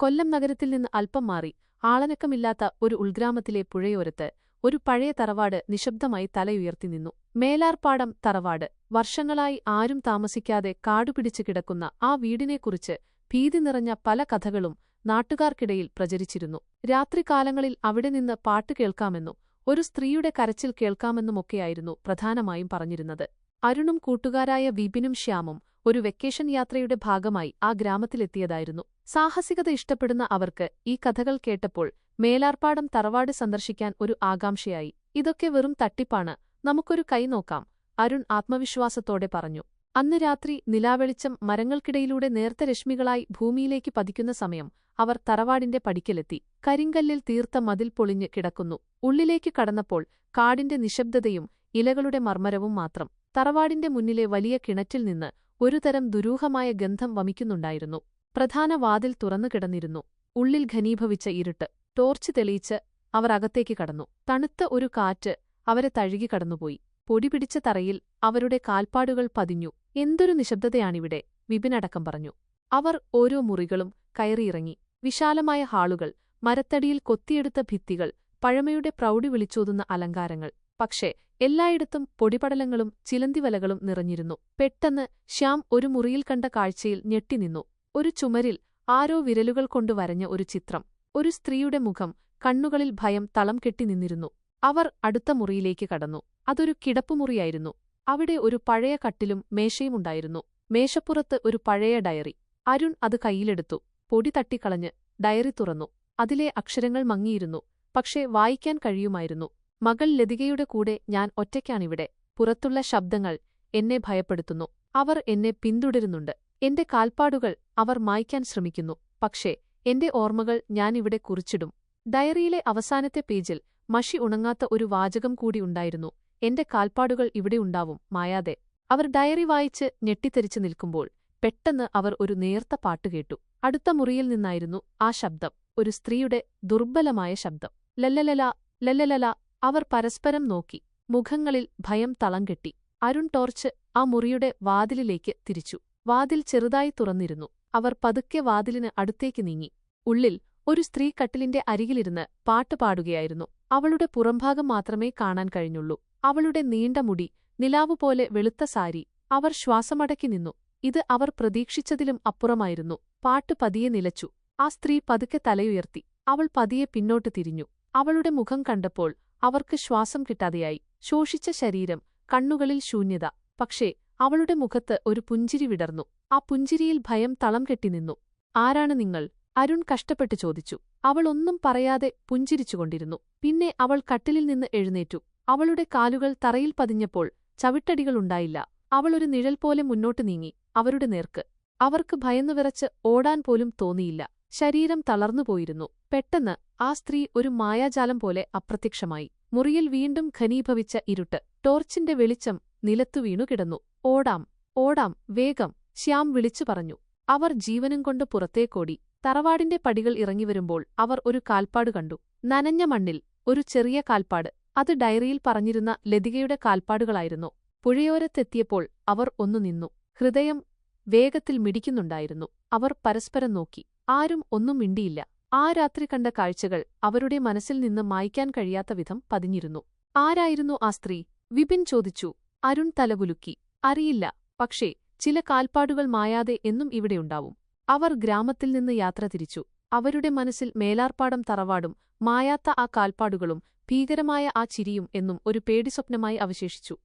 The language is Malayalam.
കൊല്ലം നഗരത്തിൽ നിന്ന് അല്പം മാറി ആളനക്കമില്ലാത്ത ഒരു ഉൾഗ്രാമത്തിലെ പുഴയോരത്ത് ഒരു പഴയ തറവാട് നിശബ്ദമായി തലയുയർത്തി നിന്നു. മേലാർപ്പാടം തറവാട്. വർഷങ്ങളായി ആരും താമസിക്കാതെ കാടുപിടിച്ചു കിടക്കുന്ന ആ വീടിനെക്കുറിച്ച് ഭീതി നിറഞ്ഞ പല കഥകളും നാട്ടുകാർക്കിടയിൽ പ്രചരിച്ചിരുന്നു. രാത്രികാലങ്ങളിൽ അവിടെ നിന്ന് പാട്ട് കേൾക്കാമെന്നും ഒരു സ്ത്രീയുടെ കരച്ചിൽ കേൾക്കാമെന്നുമൊക്കെയായിരുന്നു പ്രധാനമായും പറഞ്ഞിരുന്നത്. അരുണും കൂട്ടുകാരായ വിപിനും ശ്യാമും ഒരു വെക്കേഷൻ യാത്രയുടെ ഭാഗമായി ആ ഗ്രാമത്തിലെത്തിയതായിരുന്നു. സാഹസികത ഇഷ്ടപ്പെടുന്ന അവർക്ക് ഈ കഥകൾ കേട്ടപ്പോൾ മേലാർപ്പാടം തറവാട് സന്ദർശിക്കാൻ ഒരു ആകാംക്ഷയായി. ഇതൊക്കെ വെറും തട്ടിപ്പാണ്. നമുക്കൊരു കൈ നോക്കാം അരുൺ ആത്മവിശ്വാസത്തോടെ പറഞ്ഞു. അന്ന് രാത്രി നിലാവെളിച്ചം മരങ്ങൾക്കിടയിലൂടെ നേർത്ത രശ്മികളായി ഭൂമിയിലേക്ക് പതിക്കുന്ന സമയം അവർ തറവാടിന്റെ പടിക്കലെത്തി. കരിങ്കല്ലിൽ തീർത്ത മതിൽ പൊളിഞ്ഞ് കിടക്കുന്നു. ഉള്ളിലേക്ക് കടന്നപ്പോൾ കാടിന്റെ നിശബ്ദതയും ഇലകളുടെ മർമ്മരവും മാത്രം. തറവാടിന്റെ മുന്നിലെ വലിയ കിണറ്റിൽ നിന്ന് ഒരുതരം ദുരൂഹമായ ഗന്ധം വമിക്കുന്നുണ്ടായിരുന്നു. പ്രധാന വാതിൽ തുറന്നു കിടന്നിരുന്നു. ഉള്ളിൽ ഘനീഭവിച്ച ഇരുട്ട്. ടോർച്ച് തെളിയിച്ച് അവർ അകത്തേക്ക് കടന്നു. തണുത്ത ഒരു കാറ്റ് അവരെ തഴുകി കടന്നുപോയി. പൊടിപിടിച്ച തറയിൽ അവരുടെ കാൽപ്പാടുകൾ പതിഞ്ഞു. എന്തൊരു നിശബ്ദതയാണിവിടെ വിപിനടക്കം പറഞ്ഞു. അവർ ഓരോ മുറികളും കയറിയിറങ്ങി. വിശാലമായ ഹാളുകൾ മരത്തടിയിൽ കൊത്തിയെടുത്ത ഭിത്തികൾ പഴമയുടെ പ്രൗഢി വിളിച്ചോതുന്ന അലങ്കാരങ്ങൾ. പക്ഷേ എല്ലായിടത്തും പൊടിപടലങ്ങളും ചിലന്തിവലകളും നിറഞ്ഞിരുന്നു. പെട്ടെന്ന് ശ്യാം ഒരു മുറിയിൽ കണ്ട കാഴ്ചയിൽ ഞെട്ടിനിന്നു ഒരു ചുമരിൽ ആരോ വിരലുകൾ കൊണ്ട് വരഞ്ഞ ഒരു ചിത്രം. ഒരു സ്ത്രീയുടെ മുഖം കണ്ണുകളിൽ ഭയം തളം കെട്ടി നിന്നിരുന്നു. അവർ അടുത്ത മുറിയിലേക്ക് കടന്നു. അതൊരു കിടപ്പുമുറിയായിരുന്നു അവിടെ ഒരു പഴയ കട്ടിലും മേശയുമുണ്ടായിരുന്നു മേശപ്പുറത്ത് ഒരു പഴയ ഡയറി. അരുൺ അത് കയ്യിലെടുത്തു. പൊടി തട്ടിക്കളഞ്ഞ് ഡയറി തുറന്നു. അതിലെ അക്ഷരങ്ങൾ മങ്ങിയിരുന്നു. പക്ഷേ വായിക്കാൻ കഴിയുമായിരുന്നു. മകൾ ലതികയുടെ കൂടെ ഞാൻ ഒറ്റയ്ക്കാണിവിടെ. പുറത്തുള്ള ശബ്ദങ്ങൾ എന്നെ ഭയപ്പെടുത്തുന്നു. അവർ എന്നെ പിന്തുടരുന്നുണ്ട്. എന്റെ കാൽപ്പാടുകൾ അവർ മായ്ക്കാൻ ശ്രമിക്കുന്നു. പക്ഷേ എന്റെ ഓർമ്മകൾ ഞാനിവിടെ കുറിച്ചിടും. ഡയറിയിലെ അവസാനത്തെ പേജിൽ മഷി ഉണങ്ങാത്ത ഒരു വാചകം കൂടി ഉണ്ടായിരുന്നു. എന്റെ കാൽപ്പാടുകൾ ഇവിടെ ഉണ്ടാവും മായാതെ. അവർ ഡയറി വായിച്ച് ഞെട്ടിത്തെരിച്ചു നിൽക്കുമ്പോൾ പെട്ടെന്ന് അവർ ഒരു നേർത്ത പാട്ട് കേട്ടു. അടുത്ത മുറിയിൽ നിന്നായിരുന്നു ആ ശബ്ദം. ഒരു സ്ത്രീയുടെ ദുർബലമായ ശബ്ദം. ലല്ലലല ലല്ലലല അവർ പരസ്പരം നോക്കി മുഖങ്ങളിൽ ഭയം തളം കെട്ടി. അരുൺ ടോർച്ച് ആ മുറിയുടെ വാതിലിലേക്ക് തിരിച്ചു. വാതിൽ ചെറുതായി തുറന്നിരുന്നു. അവർ പതുക്കെ വാതിലിന് അടുത്തേക്ക് നീങ്ങി. ഉള്ളിൽ ഒരു സ്ത്രീ കട്ടിലിന്റെ അരികിലിരുന്ന് പാട്ട് പാടുകയായിരുന്നു. അവളുടെ പുറംഭാഗം മാത്രമേ കാണാൻ കഴിഞ്ഞുള്ളൂ. അവളുടെ നീണ്ട മുടി നിലാവുപോലെ വെളുത്ത സാരി അവർ ശ്വാസമടക്കി നിന്നു. ഇത് അവർ പ്രതീക്ഷിച്ചതിലും അപ്പുറമായിരുന്നു. പാട്ട് പതിയെ നിലച്ചു. ആ സ്ത്രീ പതുക്കെ തലയുയർത്തി. അവൾ പതിയെ പിന്നോട്ട് തിരിഞ്ഞു. അവളുടെ മുഖം കണ്ടപ്പോൾ അവർക്ക് ശ്വാസം കിട്ടാതെയായി. ശോഷിച്ച ശരീരം കണ്ണുകളിൽ ശൂന്യത. പക്ഷേ അവളുടെ മുഖത്ത് ഒരു പുഞ്ചിരി വിടർന്നു. ആ പുഞ്ചിരിയിൽ ഭയം തളം കെട്ടിനിന്നു ആരാണ് നിങ്ങൾ? അരുൺ കഷ്ടപ്പെട്ട് ചോദിച്ചു. അവൾ ഒന്നും പറയാതെ പുഞ്ചിരിച്ചുകൊണ്ടിരുന്നു പിന്നെ അവൾ കട്ടിലിൽ നിന്ന് എഴുന്നേറ്റു. അവളുടെ കാലുകൾ തറയിൽ പതിഞ്ഞപ്പോൾ ചവിട്ടടികളുണ്ടായില്ല അവൾ ഒരു നിഴൽ പോലെ മുന്നോട്ട് നീങ്ങി. അവരുടെ നേർക്ക്. അവർക്ക് ഭയന്നുവിറച്ച് ഓടാൻ പോലും തോന്നിയില്ല. ശരീരം തളർന്നുപോയിരുന്നു പെട്ടെന്ന് ആ സ്ത്രീ ഒരു മായാജാലം പോലെ അപ്രത്യക്ഷമായി. മുറിയിൽ വീണ്ടും ഖനീഭവിച്ച ഇരുട്ട്. ടോർച്ചിന്റെ വെളിച്ചം നിലത്തു വീണുകിടന്നു ഓടാം ഓടാം വേഗം ശ്യാം വിളിച്ചു പറഞ്ഞു. അവർ ജീവനും കൊണ്ട് പുറത്തേക്കോടി. തറവാടിന്റെ പടികൾ ഇറങ്ങിവരുമ്പോൾ അവർ ഒരു കാൽപ്പാട് കണ്ടു. നനഞ്ഞ മണ്ണിൽ ഒരു ചെറിയ കാൽപ്പാട്. അത് ഡയറിയിൽ പറഞ്ഞിരുന്ന ലതികയുടെ കാൽപ്പാടുകളായിരുന്നു. പുഴയോരത്തെത്തിയപ്പോൾ അവർ ഒന്നു നിന്നു. ഹൃദയം വേഗത്തിൽ മിടിക്കുന്നുണ്ടായിരുന്നു. അവർ പരസ്പരം നോക്കി. ആരും ഒന്നും മിണ്ടിയില്ല. ആ രാത്രി കണ്ട കാഴ്ചകൾ അവരുടെ മനസ്സിൽ നിന്ന് മായ്ക്കാൻ കഴിയാത്ത വിധം പതിഞ്ഞിരുന്നു. ആരായിരുന്നു ആ സ്ത്രീ? വിപിൻ ചോദിച്ചു. അരുൺ തലകുലുക്കി. അറിയില്ല. പക്ഷേ ചില കാൽപ്പാടുകൾ മായാതെ എന്നും ഇവിടെയുണ്ടാവും അവർ ഗ്രാമത്തിൽ നിന്ന് യാത്ര തിരിച്ചു. അവരുടെ മനസ്സിൽ മേലാർപ്പാടം തറവാടും മായാത്ത ആ കാൽപ്പാടുകളും ഭീകരമായ ആ ചിരിയും എന്നും ഒരു പേടിസ്വപ്നമായി അവശേഷിച്ചു.